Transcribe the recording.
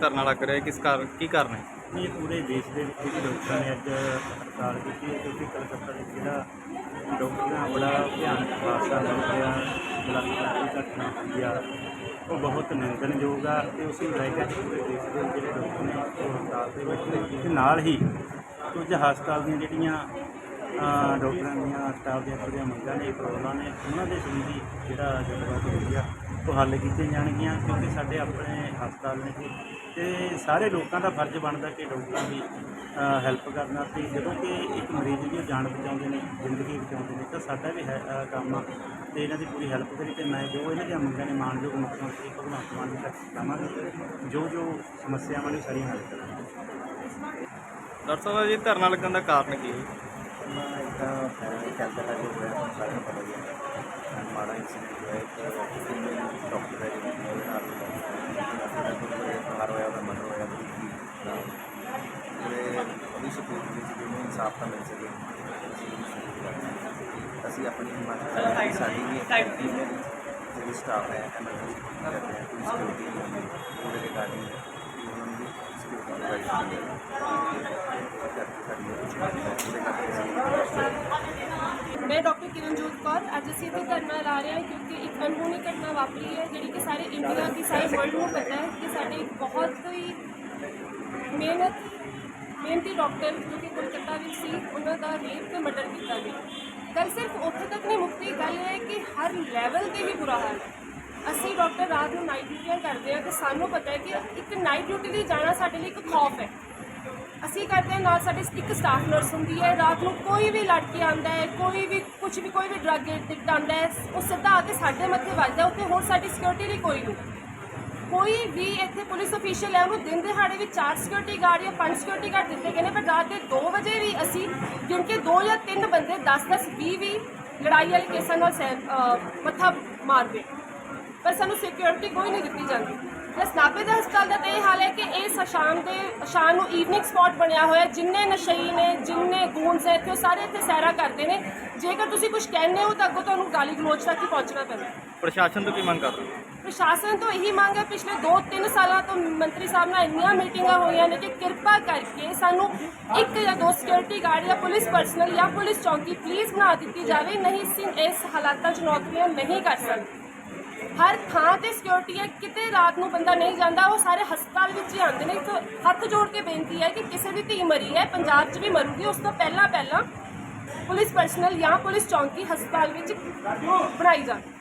ਧਰਨਾ ਲੱਗ ਰਿਹਾ ਕਿਸ ਕਾਰਨ, ਕੀ ਕਾਰਨ ਹੈ? ਇਹ ਪੂਰੇ ਦੇਸ਼ ਦੇ ਵਿੱਚ ਜਿਹੜੇ ਡਾਕਟਰਾਂ ਨੇ ਅੱਜ ਹੜਤਾਲ ਕੀਤੀ ਹੈ, ਕਿਉਂਕਿ ਕਲਕੱਤਾ ਵਿੱਚ ਜਿਹੜਾ ਡਾਕਟਰਾਂ ਦਾ ਬੜਾ ਭਿਆਨਕ ਹਾਦਸਾ ਵਾਪਰਿਆ ਬਲਾਤਕਾਰ ਦੀ ਘਟਨਾ ਹੋਈ ਆ, ਉਹ ਬਹੁਤ ਨਿੰਦਣਯੋਗ ਆ ਤੇ ਉਸ ਨੂੰ ਲੈ ਕੇ ਅੱਜ ਪੂਰੇ ਦੇਸ਼ ਦੇ ਜਿਹੜੇ ਡਾਕਟਰ ਨੇ ਉਹ ਹੜਤਾਲ ਤੇ ਬੈਠੇ ਤੇ ਨਾਲ ਹੀ ਕੁਝ ਹਸਪਤਾਲ ਦੀਆਂ ਜਿਹੜੀਆਂ ਡਾਕਟਰਾਂ ਦੀਆਂ, ਸਟਾਫ ਦੀਆਂ ਥੋੜ੍ਹੀਆਂ ਮੰਗਾਂ ਨੇ, ਪ੍ਰੋਬਲਮਾਂ ਨੇ, ਉਹਨਾਂ ਦੇ ਸੰਬੰਧੀ ਜਿਹੜਾ ਗੱਲਬਾਤ ਹੋਈ ਆ ਉਹ ਹੱਲ ਕੀਤੀਆਂ ਜਾਣਗੀਆਂ, ਕਿਉਂਕਿ ਸਾਡੇ ਆਪਣੇ ਹਸਪਤਾਲ ਨੇ ਜੀ। ਤੇ ਸਾਰੇ ਲੋਕਾਂ ਦਾ ਫਰਜ਼ ਬਣਦਾ ਕਿ ਡਾਕਟਰਾਂ ਦੀ ਹੈਲਪ ਕਰਨਾ ਤੇ ਜਦੋਂ ਕਿ ਇੱਕ ਮਰੀਜ਼ ਦੀ ਜਾਨ ਬਚਾਉਂਦੇ ਨੇ, ਜ਼ਿੰਦਗੀ ਬਚਾਉਂਦੇ ਨੇ, ਤਾਂ ਸਾਡਾ ਵੀ ਹੈ ਕੰਮ ਆ। ਤੇ ਇਹਨਾਂ ਦੀ ਪੂਰੀ ਹੈਲਪ ਕਰੀ ਤੇ ਮੈਂ ਜੋ ਇਹਨਾਂ ਦੀਆਂ ਮੰਗਾਂ ਨੇ, ਮਾਨਯੋਗ ਮੁੱਖ ਮੰਤਰੀ ਭਗਵੰਤ ਮਾਨ ਜੀ ਤੱਕ ਪਹੁੰਚਾਵਾਂਗਾ। ਜੋ ਜੋ ਸਮੱਸਿਆਵਾਂ ਨੇ, ਸਾਰੀਆਂ ਹੱਲ ਕਰਾਂਗੇ। ਡਾਕਟਰ ਸਾਹਿਬ ਜੀ, ਧਰਨਾ ਲੱਗਣ ਦਾ ਕਾਰਨ ਕੀ ਹੈ? ਇੱਕ ਫੈਮਿਲੀ ਕੈਂਸਰ ਦਾ ਹੋਇਆ ਸਾਰਿਆਂ ਨੂੰ ਪਤਾ ਹੀ ਹੈ ਮਾੜਾ ਇਨਸੀਡੈਂਟ ਹੋਇਆ ਇੱਕ ਡਾਕਟਰ ਹੈ ਜਿਹਨੇ ਉਹਦੇ ਨਾਲ ਬਾਹਰ ਹੋਇਆ ਉਹਦਾ ਮਰਡਰ ਹੋਇਆ ਤੇ ਉਹਦੀ ਸਪੋਰਟ ਵਿੱਚ ਜਿਹਨੂੰ ਇਨਸਾਫ ਤਾਂ ਮਿਲ ਸਕੇ ਅਸੀਂ ਆਪਣੀ ਹਿੰਮਤ ਕਰਦੇ ਸਾਡੀ ਵੀ ਇੱਕ ਟੀਮ ਹੈ ਜਿਹੜੀ ਸਟਾਫ ਹੈ ਐਮਰਜੈਂਸੀ ਕਰਦੇ ਹੈ ਕੋਈ ਸਿਕਿਉਰਿਟੀ ਉਹਦੇ ਰਿਗਾਰਡਿੰਗ ਉਹਨਾਂ ਨੂੰ ਵੀ ਸਿਕਿਉਰਿਟੀ ਪ੍ਰੋਵਾਈਡ ਕਰਨੀ ਹੈ ਕਰਕੇ ਸਾਡੀ ਇਹ ਕੁਛ ਉਹਦੇ ਕਰਕੇ ਅਸੀਂ ਮੈਂ ਡਾਕਟਰ ਕਿਰਨਜੋਤ ਕੌਰ, ਅੱਜ ਅਸੀਂ ਇੱਥੇ ਧਰਨਾ ਲਾ ਰਹੇ ਹਾਂ ਕਿਉਂਕਿ ਇੱਕ ਅਨਹੋਣੀ ਘਟਨਾ ਵਾਪਰੀ ਹੈ, ਜਿਹੜੀ ਕਿ ਸਾਰੇ ਇੰਡੀਆ ਦੀ, ਸਾਰੇ ਵਰਲਡ ਨੂੰ ਪਤਾ ਹੈ ਕਿ ਸਾਡੇ ਇੱਕ ਬਹੁਤ ਹੀ ਮਿਹਨਤ, ਮਿਹਨਤੀ ਡਾਕਟਰ ਜੋ ਕਿ ਕੋਲਕਾਤਾ ਵਿੱਚ ਸੀ, ਉਹਨਾਂ ਦਾ ਰੇਪ ਤੇ ਮਰਡਰ ਕੀਤਾ ਗਿਆ। ਗੱਲ ਸਿਰਫ ਉੱਥੇ ਤੱਕ ਨਹੀਂ ਮੁੱਕਦੀ ਗੱਲ ਇਹ ਹੈ ਕਿ ਹਰ ਲੈਵਲ ਤੇ ਵੀ ਬੁਰਾ ਹਾਲ ਹੈ। ਅਸੀਂ ਡਾਕਟਰ ਰਾਤ ਨੂੰ ਨਾਈਟ ਡਿਊਟੀਆਂ ਕਰਦੇ ਹਾਂ ਤੇ ਸਾਨੂੰ ਪਤਾ ਹੈ ਕਿ ਇੱਕ ਨਾਈਟ ਡਿਊਟੀ ਲਈ ਜਾਣਾ ਸਾਡੇ ਲਈ ਇੱਕ ਖੌਫ ਹੈ। ਅਸੀਂ ਕਰਦੇ ਹਾਂ, ਨਾਲ ਸਾਡੇ ਇੱਕ ਸਟਾਫ ਨਰਸ ਹੁੰਦੀ ਹੈ, ਰਾਤ ਨੂੰ ਕੋਈ ਵੀ ਲੜਕੇ ਆਂਦਾ ਹੈ, ਕੋਈ ਵੀ ਕੁਝ ਵੀ, ਕੋਈ ਵੀ ਡਰੱਗ ਐਡਿਕਟ ਆਂਦਾ ਹੈ, ਉਹ ਸਿੱਧਾ ਆ ਕੇ ਸਾਡੇ ਮੱਥੇ ਵੱਜਦਾ ਉੱਥੇ ਹੋਰ ਸਾਡੀ ਸਿਕਿਉਰਿਟੀ ਲਈ ਕੋਈ ਨਹੀਂ। ਕੋਈ ਵੀ ਇੱਥੇ ਪੁਲਿਸ ਅਫੀਸ਼ੀਅਲ ਹੈ, ਉਹਨੂੰ ਦਿਨ ਦਿਹਾੜੇ ਵਿੱਚ ਚਾਰ ਸਿਕਿਉਰਿਟੀ ਗਾਰਡ ਜਾਂ ਪੰਜ ਸਿਕਿਉਰਿਟੀ ਗਾਰਡ ਦਿੱਤੇ ਗਏ ਨੇ, ਪਰ ਰਾਤ ਦੇ 2 ਵਜੇ ਵੀ ਅਸੀਂ ਕਿਉਂਕਿ ਦੋ ਜਾਂ ਤਿੰਨ ਬੰਦੇ 10 10 20 ਵੀ ਲੜਾਈ ਵਾਲੇ ਕੇਸਾਂ ਨਾਲ ਸਹਿ- ਮੱਥਾ ਮਾਰਦੇ ਪਰ ਸਾਨੂੰ ਸਿਕਿਉਰਿਟੀ ਕੋਈ ਨਹੀਂ ਦਿੱਤੀ ਜਾਂਦੀ। ਪਲਸ ਨਾਭੇ ਦੇ ਹਸਪਤਾਲ ਦਾ ਤਾਂ ਇਹ ਹਾਲ ਹੈ ਕਿ ਇਹ ਸ਼ਾਮ ਦੇ ਸ਼ਾਮ ਨੂੰ ਈਵਨਿੰਗ ਸਪੌਟ ਬਣਿਆ ਹੋਇਆ। ਜਿੰਨੇ ਨਸ਼ਈ ਨੇ ਜਿੰਨੇ ਗੂੰਸ ਹੈ ਇੱਥੇ ਉਹ ਸਾਰੇ ਇੱਥੇ ਸੈਰਾ ਕਰਦੇ ਨੇ। ਜੇਕਰ ਤੁਸੀਂ ਕੁਝ ਕਹਿੰਦੇ ਹੋ ਤਾਂ ਅੱਗੋਂ ਤੁਹਾਨੂੰ ਗਾਲੀ ਗਲੋਚ ਤੱਕ ਹੀ ਪਹੁੰਚਣਾ ਪੈਂਦਾ ਪ੍ਰਸ਼ਾਸਨ ਤੋਂ ਕੀ ਮੰਗ ਕਰ ਰਹੇ ਹੋ? ਪ੍ਰਸ਼ਾਸਨ ਤੋਂ ਇਹੀ ਮੰਗ ਹੈ ਪਿਛਲੇ 2-3 ਸਾਲਾਂ ਤੋਂ ਮੰਤਰੀ ਸਾਹਿਬ ਨਾਲ ਇੰਨੀਆਂ ਮੀਟਿੰਗਾਂ ਹੋਈਆਂ ਨੇ ਕਿ ਕਿਰਪਾ ਕਰਕੇ ਸਾਨੂੰ ਇੱਕ ਜਾਂ ਦੋ ਸਿਕਿਉਰਿਟੀ ਗਾਰਡ ਜਾਂ ਪੁਲਿਸ ਪਰਸਨਲ ਜਾਂ ਪੁਲਿਸ ਚੌਕੀ ਪਲੀਜ਼ ਬਣਾ ਦਿੱਤੀ ਜਾਵੇ। ਨਹੀਂ ਅਸੀਂ ਇਸ ਹਾਲਾਤਾਂ 'ਚ ਨੌਕਰੀਆਂ ਨਹੀਂ ਕਰ ਸਕਦੇ। ਹਰ ਥਾਂ ਤੇ ਸਿਕਿਉਰਿਟੀ ਹੈ, ਕਿਤੇ ਰਾਤ ਨੂੰ ਬੰਦਾ ਨਹੀਂ ਜਾਂਦਾ, ਉਹ ਸਾਰੇ ਹਸਪਤਾਲ ਵਿੱਚ ਹੀ ਆਉਂਦੇ ਨੇ। ਇੱਕ ਹੱਥ ਜੋੜ ਕੇ ਬੇਨਤੀ ਹੈ ਕਿ ਕਿਸੇ ਦੀ ਧੀ ਮਰੀ ਹੈ, ਪੰਜਾਬ 'ਚ ਵੀ ਮਰੂਗੀ, ਉਸ ਤੋਂ ਪਹਿਲਾਂ ਪਹਿਲਾਂ ਪੁਲਿਸ ਪਰਸਨਲ ਜਾਂ ਪੁਲਿਸ ਚੌਂਕੀ ਹਸਪਤਾਲ ਵਿੱਚ ਬਣਾਈ ਜਾਵੇ।